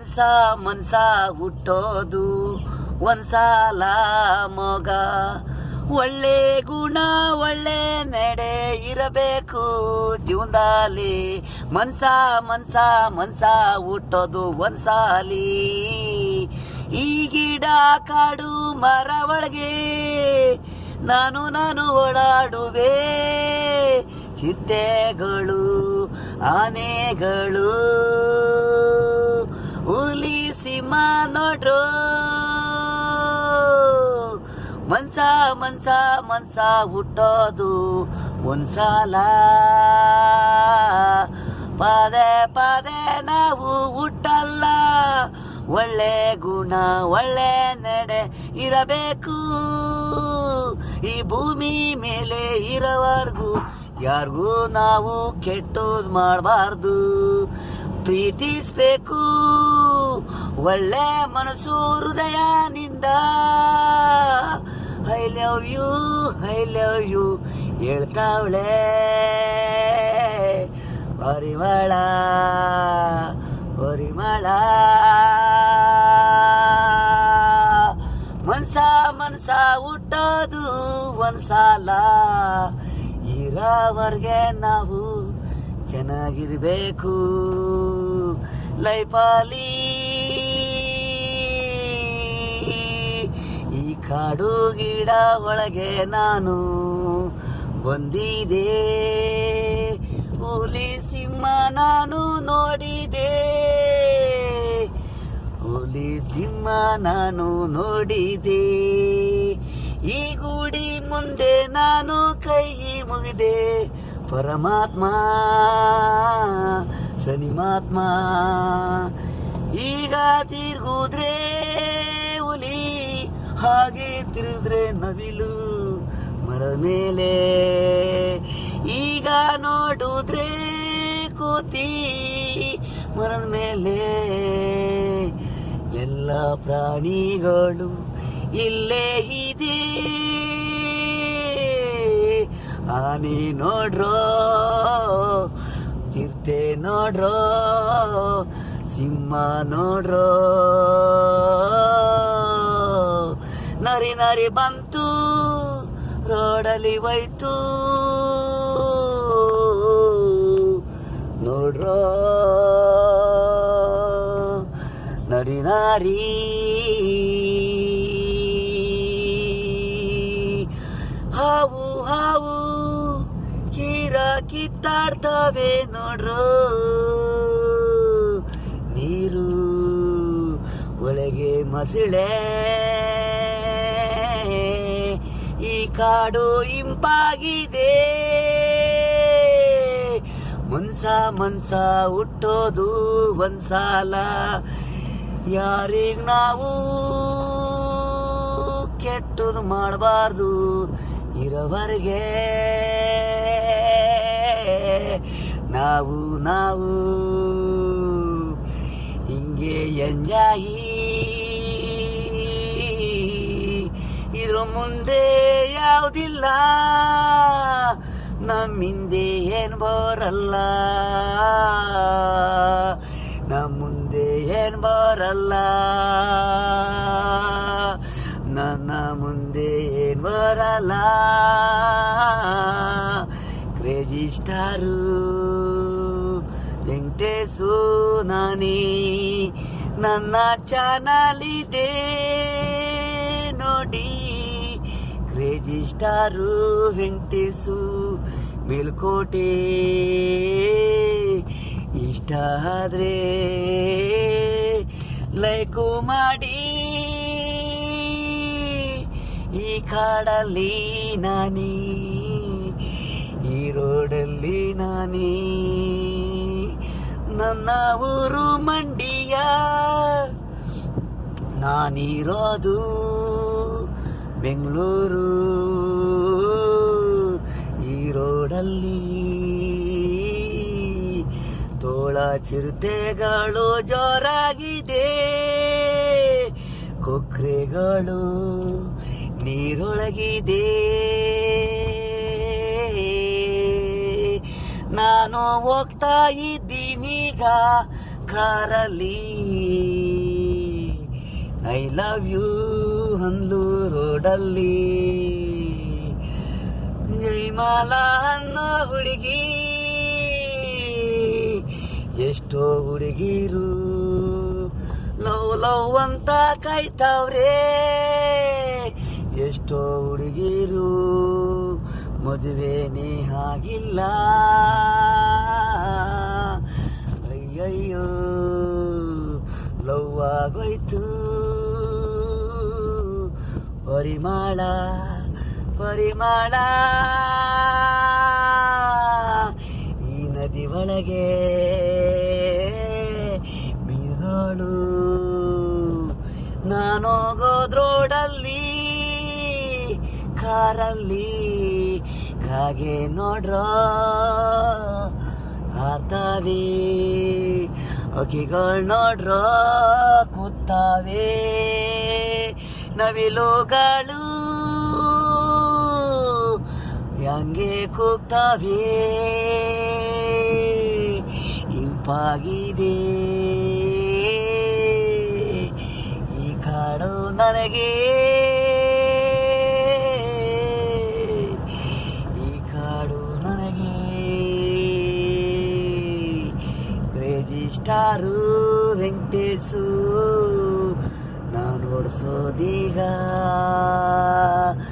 ಮನ್ಸ ಮನ್ಸ ಹುಟ್ಟೋದು ಒಂದ್ಸಲ ಮಗ. ಒಳ್ಳೆ ಗುಣ ಒಳ್ಳೆ ನಡೆ ಇರಬೇಕು ಜೀವನದಲ್ಲಿ. ಮನ್ಸ ಮನ್ಸ ಮನ್ಸ ಹುಟ್ಟೋದು ಒಂದ್ಸಾಲಿ. ಈ ಗಿಡ ಕಾಡು ಮರ ಒಳಗೆ ನಾನು ನಾನು ಓಡಾಡುವೆ. ಚಿಂತೆಗಳು ಆನೆಗಳು. ಹುಲಿ ಸಿಂಹ ನೋಡ್ರು ಮನ್ಸ ಮನ್ಸ ಮನ್ಸ ಹುಟ್ಟೋದು ಒಂದ್ಸಲ ಪದೇ ಪದೇ ನಾವು ಹುಟ್ಟಲ್ಲ. ಒಳ್ಳೆ ಗುಣ, ಒಳ್ಳೆ ನಡೆ ಇರಬೇಕು. ಈ ಭೂಮಿ ಮೇಲೆ ಇರೋವರೆಗೂ ಯಾರಿಗೂ ನಾವು ಕೆಟ್ಟೋದು ಮಾಡಬಾರ್ದು. ಪ್ರೀತಿಸ್ಬೇಕು. ಒಳ್ಳೆ ಮನಸ್ಸು ಹೃದಯನಿಂದ I love you I love you ಹೇಳ್ತಾವಳೆ. Parimala Parimala. ಮನ್ಸ ಮನ್ಸ ಹುಟ್ಟೋದು ಒಂದ್ಸಲ. ಇರೋವರ್ಗೆ ನಾವು ಚೆನ್ನಾಗಿರ್ಬೇಕು. ಲೈಫಾಲಿ ಕಾಡು ಗಿಡ ಒಳಗೆ ನಾನು ಬಂದಿದೆ. ಹುಲಿ ಸಿಂಹ ನಾನು ನೋಡಿದೆ. ಹುಲಿ ಸಿಂಹ ನಾನು ನೋಡಿದೆ. ಈ ಗುಡಿ ಮುಂದೆ ನಾನು ಕೈ ಮುಗಿದೆ. ಪರಮಾತ್ಮ, ಶನಿಮಾತ್ಮ, ಈಗ ತಿರುಗುದ್ರೆ ಹಾಗೆ ತಿರುದ್ರೆ ನವಿಲು ಮರ ಮೇಲೆ. ಈಗ ನೋಡುದ್ರೆ ಕೂತಿ ಮರದ ಮೇಲೆ. ಎಲ್ಲ ಪ್ರಾಣಿಗಳು ಇಲ್ಲೇ ಇದೆ. ಆನೆ ನೋಡ್ರೋ ಚಿರತೆ ನೋಡ್ರೋ, ಸಿಂಹ ನೋಡ್ರೋ. ನರಿ ಬಂತು, ರೋಡಲ್ಲಿ ಹೋಯ್ತು. ನೋಡ್ರೋ ನರಿ ನಾರಿ. ಹಾವು ಹಾವು ಕೀರ ಕಿತ್ತಾಡ್ತವೆ ನೋಡ್ರೋ. ನೀರು ಒಳಗೆ ಮಸಳೆ. ಈ ಕಾಡು ಇಂಪಾಗಿದೆ. ಮನ್ಸ ಮನ್ಸ ಹುಟ್ಟೋದು ಒಂದ್ಸಾಲ. ಯಾರಿಗ ನಾವು ಕೆಟ್ಟದು ಮಾಡಬಾರ್ದು ಇರೋವರೆಗೆ. ನಾವು ನಾವು ಹಿಂಗೆ ಎಂಜಾಯಿ ಇದ್ರ ಮುಂದೆ ಯಾವುದಿಲ್ಲ. ನಮ್ಮಿಂದೆ ಏನು ಬರಲ್ಲ. ನಮ್ಮ ಮುಂದೆ ಏನು ಬರಲ್ಲ. ನನ್ನ ಮುಂದೆ ಏನು ಬರಲ್ಲ. ಕ್ರೇಜಿ ಸ್ಟಾರು ವೆಂಕಟೇಶು ನಾನೇ. ನನ್ನ ಚಾನಲ್ ಇದೆ. ಕ್ರೇಜಿ ಹೆಂಟಿಸು ಮೇಲ್ಕೋಟೆ. ಇಷ್ಟ ಆದ್ರೆ ಲೈಕು ಮಾಡಿ. ಈ ಕಾಡಲ್ಲಿ ನಾನಿ, ಈ ರೋಡಲ್ಲಿ ನಾನಿ. ನನ್ನ ಊರು ಮಂಡಿಯ, ನಾನಿರೋದು ಬೆಂಗಳೂರು. ಈ ರೋಡಲ್ಲಿ ತೋಳ ಚಿರತೆಗಳು ಜೋರಾಗಿದೆ. ಕೊಕ್ರೆಗಳು ನೀರೊಳಗಿದೆ. ನಾನು ಹೋಗ್ತಾ ಇದ್ದೀನೀಗ ಕಾರಲ್ಲಿ. ಐ ಲವ್ ಯು ಹಂದ್ಲು ರೋಡಲ್ಲಿ ಜೈಮಾಲಾ ಅನ್ನೋ ಹುಡುಗಿ. ಎಷ್ಟೋ ಹುಡುಗಿರು ಲವ್ ಲವ್ ಅಂತ ಕಾಯ್ತಾವ್ರೆ. ಎಷ್ಟೋ ಹುಡುಗಿರು ಮದುವೆನೇ ಆಗಿಲ್ಲ. ಅಯ್ಯಯ್ಯೋ, ಲವ್ ಆಗೋಯ್ತು. ಪರಿಮಳ ಪರಿಮಳ. ಈ ನದಿ ಒಳಗೆ ಮೀನುಗಳು ನಾನೋಗೋದ್ರೋಡಲ್ಲಿ ಕಾರಲ್ಲಿ ಕಾಗೆ ನೋಡ್ರೋ. ಆರ್ತಾವೆ ಅಕ್ಕಿಗಳು ನೋಡ್ರೋ ಕೂತಾವೆ. ನವಿಲುಗಳು ಹಂಗೆ ಕೂಗ್ತಾವೆ ಇಂಪಾಗಿದೆ ಈ ಕಾಡು ನನಗೆ ಈ ಕಾಡು ನನಗೆ ಕ್ರೇಜಿ ಸ್ಟಾರು ವೆಂಕಟೇಶು ನಾನು ಓಡಿಸೋದೀಗ ಕಾರು